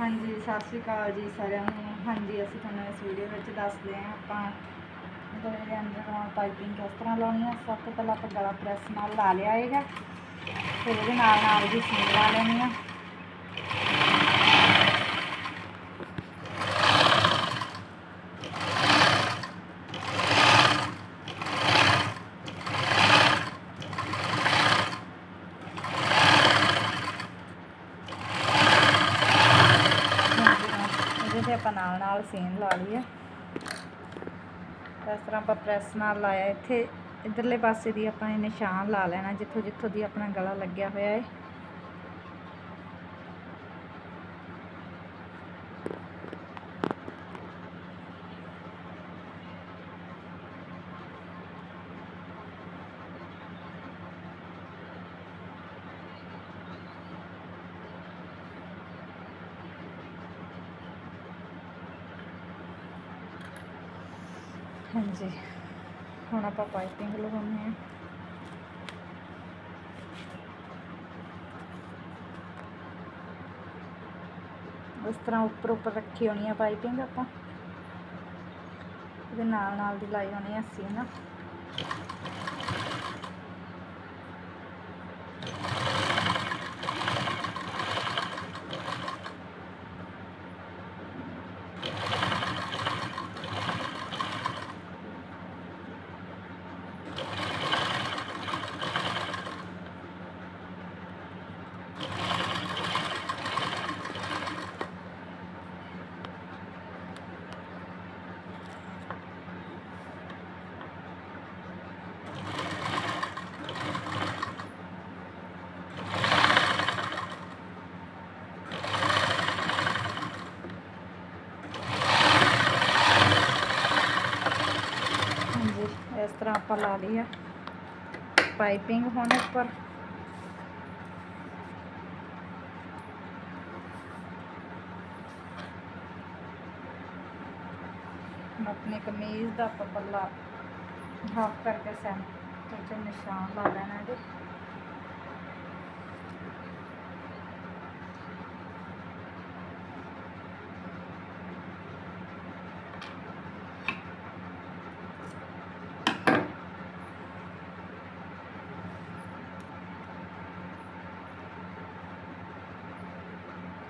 ਹਾਂਜੀ, ਸਤਿ ਸ਼੍ਰੀ ਅਕਾਲ ਜੀ ਸਾਰਿਆਂ ਨੂੰ। ਹਾਂਜੀ, ਅਸੀਂ ਤੁਹਾਨੂੰ ਇਸ ਵੀਡੀਓ ਵਿੱਚ ਦੱਸਦੇ ਹਾਂ, ਆਪਾਂ ਗਲੇ ਦੇ ਅੰਦਰ ਪਾਈਪਿੰਗ ਕਿਸ ਤਰ੍ਹਾਂ ਲਾਉਣੀ ਹੈ ਸਭ ਤੋਂ ਪਹਿਲਾਂ ਆਪਾਂ ਗਲਾ ਪ੍ਰੈਸ ਨਾਲ ਲਾ ਲਿਆ ਹੈਗਾ। ਫਿਰ ਉਹਦੇ ਨਾਲ ਨਾਲ ਦੀ ਸੀਨ ਲਾ ਲੈਣੀ ਆ ਇਹਦੇ ਤੇ ਆਪਾਂ ਨਾਲ ਨਾਲ ਸੀਨ ਲਾ ਲਈਏ। ਇਸ ਤਰ੍ਹਾਂ ਆਪਾਂ ਪ੍ਰੈਸ ਨਾਲ ਲਾਇਆ। ਇੱਥੇ ਇਧਰਲੇ ਪਾਸੇ ਦੀ ਆਪਾਂ ਇਹ ਨਿਸ਼ਾਨ ਲਾ ਲੈਣਾ, ਜਿੱਥੋਂ ਜਿੱਥੋਂ ਦੀ ਆਪਣਾ ਗਲਾ ਲੱਗਿਆ ਹੋਇਆ ਹੈ ਹਾਂਜੀ। ਹੁਣ ਆਪਾਂ ਪਾਈਪਿੰਗ ਲਗਾਉਣੀ ਹੈ। ਇਸ ਤਰ੍ਹਾਂ ਉੱਪਰ ਉੱਪਰ ਰੱਖੀ ਹੋਣੀ ਹੈ ਪਾਈਪਿੰਗ ਆਪਾਂ। ਇਹਦੇ ਨਾਲ ਨਾਲ ਦੀ ਲਾਈ ਹੋਣੀ ਹੈ ਅਸੀਂ ਨਾ ਹਾਂਜੀ ਇਸ ਤਰ੍ਹਾਂ ਆਪਾਂ ਲਾ ਲਈ ਆ ਪਾਈਪਿੰਗ ਹੁਣ ਉੱਪਰ ਹੁਣ ਆਪਣੀ ਕਮੀਜ਼ ਦਾ ਆਪਾਂ ਪੱਲਾ ਹਾਫ ਕਰਕੇ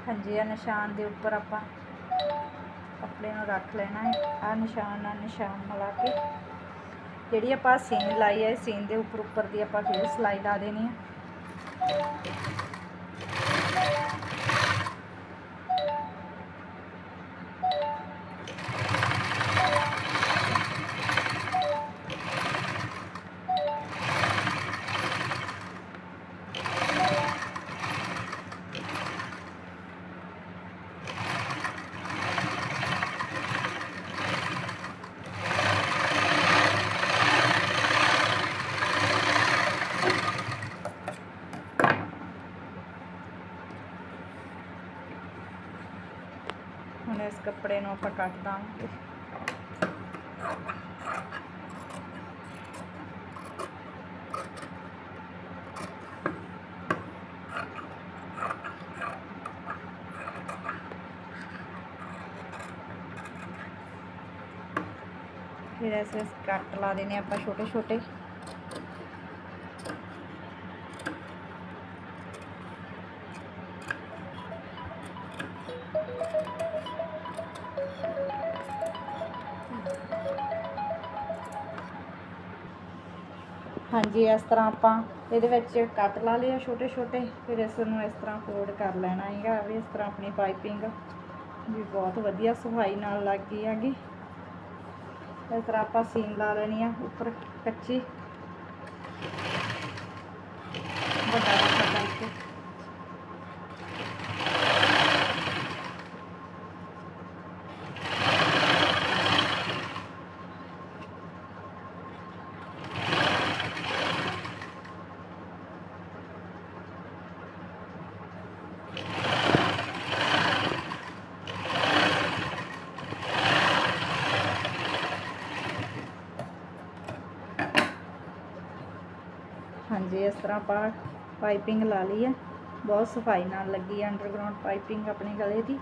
ਸੈਂਟਰ 'ਚ ਨਿਸ਼ਾਨ ਹਾਂਜੀ ਇਹ ਨਿਸ਼ਾਨ ਦੇ ਉੱਪਰ ਆਪਾਂ ਕੱਪੜੇ ਨੂੰ ਰੱਖ ਲੈਣਾ ਹੈ। ਆ ਨਿਸ਼ਾਨ ਨਾਲ ਨਿਸ਼ਾਨ ਮਿਲਾ ਕੇ। ਜਿਹੜੀ ਆਪਾਂ ਸੀਨ ਲਾਈ ਹੈ ਸੀਨ ਦੇ ਉੱਪਰ ਉੱਪਰ ਦੀ ਆਪਾਂ ਫੇਰ ਸਲਾਈ ਲਾ ਦੇਣੀ ਹੈ। ਹੁਣ ਇਸ ਕੱਪੜੇ ਨੂੰ ਆਪਾਂ ਕੱਟ ਦਾਂਗੇ ਫਿਰ ਐਸੇ ਕੱਟ ਲਾ ਦੇਣੇ ਆਪਾਂ ਛੋਟੇ ਛੋਟੇ ਹਾਂਜੀ, ਇਸ ਤਰ੍ਹਾਂ ਆਪਾਂ ਇਹਦੇ ਵਿੱਚ ਕੱਟ ਲਾ ਲਿਆ ਛੋਟੇ ਛੋਟੇ ਫਿਰ ਇਸ ਨੂੰ ਇਸ ਤਰ੍ਹਾਂ ਫੋਲਡ ਕਰ ਲੈਣਾ ਹੈਗਾ। ਵੀ ਇਸ ਤਰ੍ਹਾਂ ਆਪਣੀ ਪਾਈਪਿੰਗ ਵੀ ਬਹੁਤ ਵਧੀਆ ਸਫ਼ਾਈ ਨਾਲ ਲੱਗ ਗਈ ਹੈਗੀ। ਇਸ ਤਰ੍ਹਾਂ ਆਪਾਂ ਸੀਨ ਲਾ ਲੈਣੀ ਆ, ਉੱਪਰ ਕੱਚੀ। ਹਾਂਜੀ, ਇਸ ਤਰ੍ਹਾਂ ਆਪਾਂ ਪਾਈਪਿੰਗ ਲਾ ਲਈ ਹੈ। ਬਹੁਤ ਸਫ਼ਾਈ ਨਾਲ ਲੱਗੀ ਹੈ ਅੰਡਰਗਰਾਉਂਡ ਪਾਈਪਿੰਗ ਆਪਣੇ ਗਲੇ ਦੀ।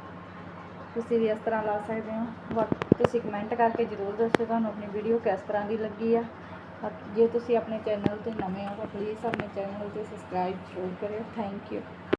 ਤੁਸੀਂ ਵੀ ਇਸ ਤਰ੍ਹਾਂ ਲਾ ਸਕਦੇ ਹੋ। ਬਾਕੀ ਤੁਸੀਂ ਕਮੈਂਟ ਕਰਕੇ ਜ਼ਰੂਰ ਦੱਸਿਓ ਤੁਹਾਨੂੰ ਆਪਣੀ ਵੀਡੀਓ ਕਿਸ ਤਰ੍ਹਾਂ ਦੀ ਲੱਗੀ ਆ। ਜੇ ਤੁਸੀਂ ਆਪਣੇ ਚੈਨਲ ਤੇ ਨਵੇਂ ਹੋ ਤਾਂ ਪਲੀਜ਼ ਆਪਣੇ ਚੈਨਲ ਤੇ ਸਬਸਕ੍ਰਾਈਬ ਜ਼ਰੂਰ ਕਰਿਓ। Thank you